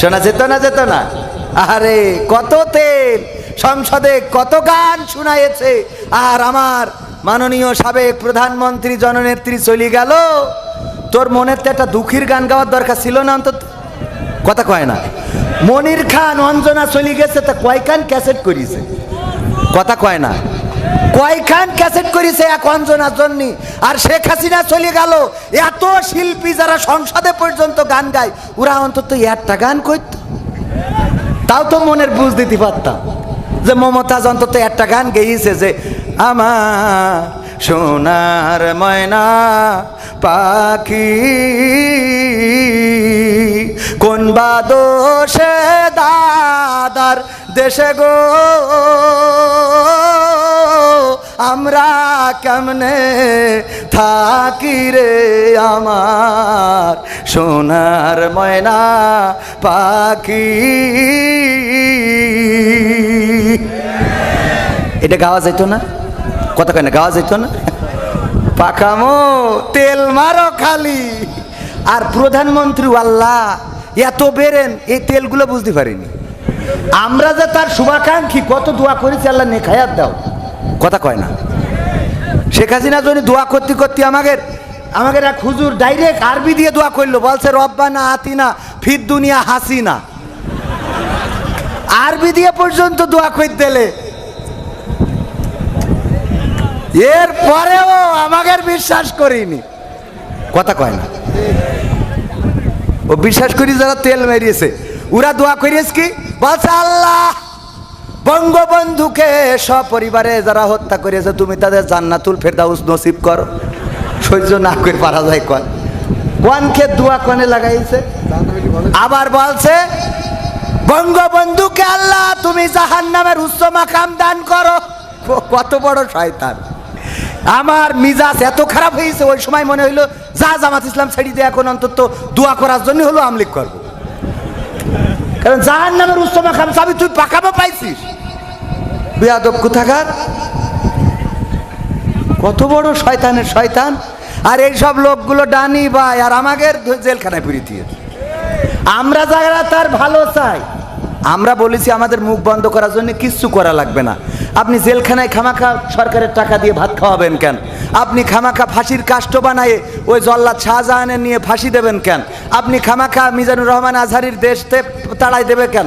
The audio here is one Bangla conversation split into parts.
শোনা যেত না যেত না। আরে কত তেল, সংসদে কত গান শোনায়েছে আর আমার মাননীয় সাবেক প্রধানমন্ত্রী জননেত্রী চলে গেল। তোর মনের তো একটা দুঃখীর গান গাওয়ার দরকার ছিল না অন্তত। কথা কয় না। মনির খান, অঞ্জনা চলে গেছে, তা কয়খান ক্যাসেট করিছে? কথা কয় না। কয়খান ক্যাসেট করেছে এক অঞ্জনার জন্য? আর শেখ হাসিনা চলে গেল। এত শিল্পী যারা সংসদে পর্যন্ত গান গায়, ওরা অন্তত একটা গান করত। তাও তো মনের বুঝ দিতে পারতাম যে মমতাজ অন্তত একটা গান গেয়েছে যে আমার সোনার ময়না পাখি, কোন বা দোষে দাদার দেশে গো? আমরা কেমনে থাকি রে আমার সোনার ময়না পাখি? এটা গাওয়া যেত না? কথা কেন গাওয়া যেত না? পাকামো তেল মারো খালি। আর প্রধানমন্ত্রী, আল্লাহ, এত বেরেন, এই তেলগুলো বুঝতে পারিনি। আমরা যে তার শুভাকাঙ্ক্ষী, কত দোয়া করেছি, আল্লাহ নেখায়াত দাও। কথা কয় না। শেখ হাসিনা যদি দোয়া করতে করতে আমাদের আমাদের এক হুজুর ডাইরেক্ট আরবি দিয়ে দোয়া করল, বলছে, রব্বানা আতিনা ফির দুনিয়া হাসিনা। আরবি দিয়ে পর্যন্ত দোয়া করতে দিলে এর পরেও আমাদের বিশ্বাস করিনি। কথা কয় না। ও বিশ্বাস করি যারা তেল মেরিয়েছে, ওরা দোয়া করিয়েছে কি? বলছে, আল্লাহ বঙ্গবন্ধুকে সপরিবারে যারা হত্যা করেছে, তুমি তাদের জান্নাতুল ফেরদাউস নসিব করো। সহ্য না করে পারা যায় কন। কোনকে দোয়া কনে লাগাইছে। আবার বলছে, বঙ্গবন্ধুকে আল্লাহ, তুমি জাহান নামের উচ্চ মাকাম দান করো। কত বড় শয়তান। আমার মিজাজ এত খারাপ হয়েছে, ওই সময় মনে হইল, যা জামাত ইসলাম ছেড়ে দিয়ে এখন অন্তত দোয়া করার জন্য হলো আমলিক করব। কারণ জাহান নামের উচ্চ খাম চাবি তুই পাকাবো পাইছিস। বেয়াদব কোথাকার? কত বড় শয়তানের শয়তান। আর এই সব লোকগুলো ডানি ভাই, আর আমাদের জেলখানায় ফিরিয়ে দিয়ে আমরা যারা তার ভালো চাই, আমরা বলেছি আমাদের মুখ বন্ধ করার জন্য কিচ্ছু করা লাগবে না। আপনি জেলখানায় খামাখা সরকারের টাকা দিয়ে ভাত খাওয়াবেন কেন? আপনি খামাখা ফাঁসির কাষ্ট বানায়ে ওই জল্লাদ শাহজাহানের নিয়ে ফাঁসি দেবেন কেন? আপনি খামাখা মিজানুর রহমান আজহারির দেশতে তাড়াই দেবে কেন?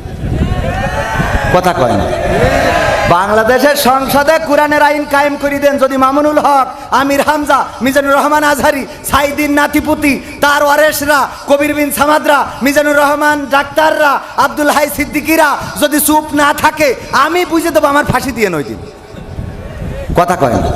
কথা কয় না। বাংলাদেশের সংসদে কোরআনের আইন কায়েম করে দেন যদি মামুনুল হক, আমির হামজা, মিজানুর রহমান আজহারি, সাইদিন নাতিপুতি, তার ওয়ারেসরা, কবির বিন সামাদরা, মিজানুর রহমান ডাক্তাররা, আব্দুল হাই সিদ্দিকিরা যদি চুপ না থাকে, আমি বুঝে দেবো আমার ফাঁসি দিয়ে নয় দিন কথা কয় না।